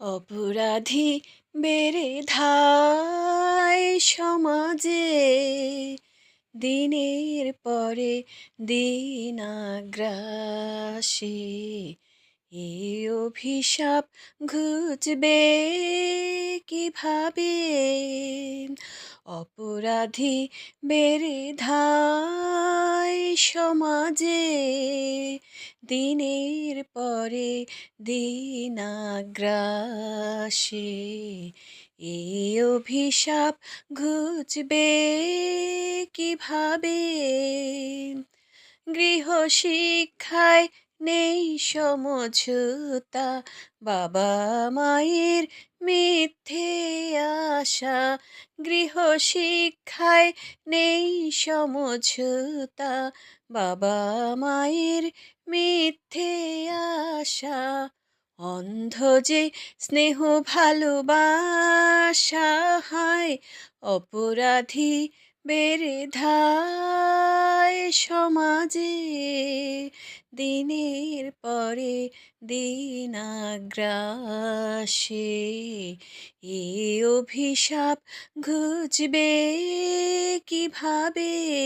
অপরাধী বেড়ে ধায় সমাজে, দিনের পরে দিন আগ্রাসে। এই অভিশাপ ঘুচবে কীভাবে? অপরাধী বেড়ে ধায় সমাজে দিনের পরে দিন আগ্রাসে এই অভিশাপ ঘুচবে কীভাবে? গৃহশিক্ষায় নেই সমঝোতা। বাবা মায়ের মিথ্যে আশা গৃহশিক্ষায় নেই সমঝোতা। বাবা মায়ের মিথ্যে আশা, অন্ধ যে স্নেহ ভালোবাসা হায়, অপরাধী বেড়ে সমাজে, দিনের পরে দিন আগ্রাসে। এ অভিশাপ ঘুচবে কীভাবে?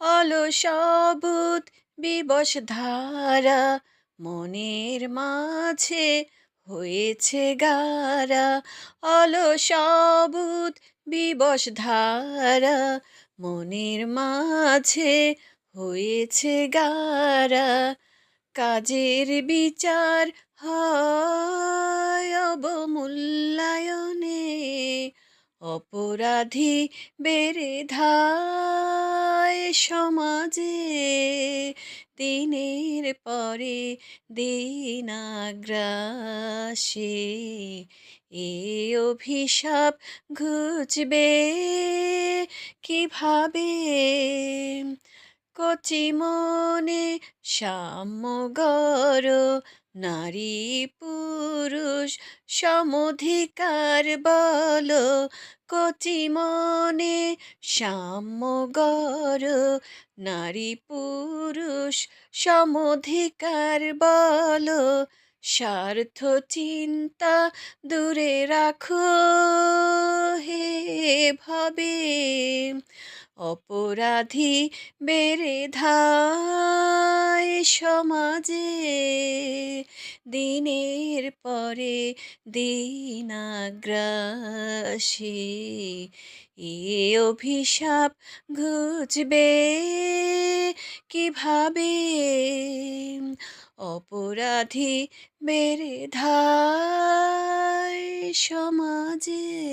অলসবুত বিবশ ধারা মনের মাঝে হয়েছে গারা অলসবুত বিবশ ধারা মনের মাঝে হয়েছে গারা কাজের বিচার হয় অবমূল্যায়নে। অপরাধী বেড়ে ধায় সমাজে। দিনের পরে দিন আগ্রাসে এ অভিশাপ ঘুচবে কীভাবে? কচি মনে সাম্যগর নারী পুরুষ সমধিকার বল, কচি মনে সাম্যগর নারী পুরুষ সমধিকার বল, স্বার্থ চিন্তা দূরে রাখো হে ভাবে। অপরাধী বেড়ে ধায় সমাজে। দিনের পরে দিন আগ্রাসে। এ অভিশাপ ঘুচবে কীভাবে? অপরাধী বেড়ে ধায় সমাজে।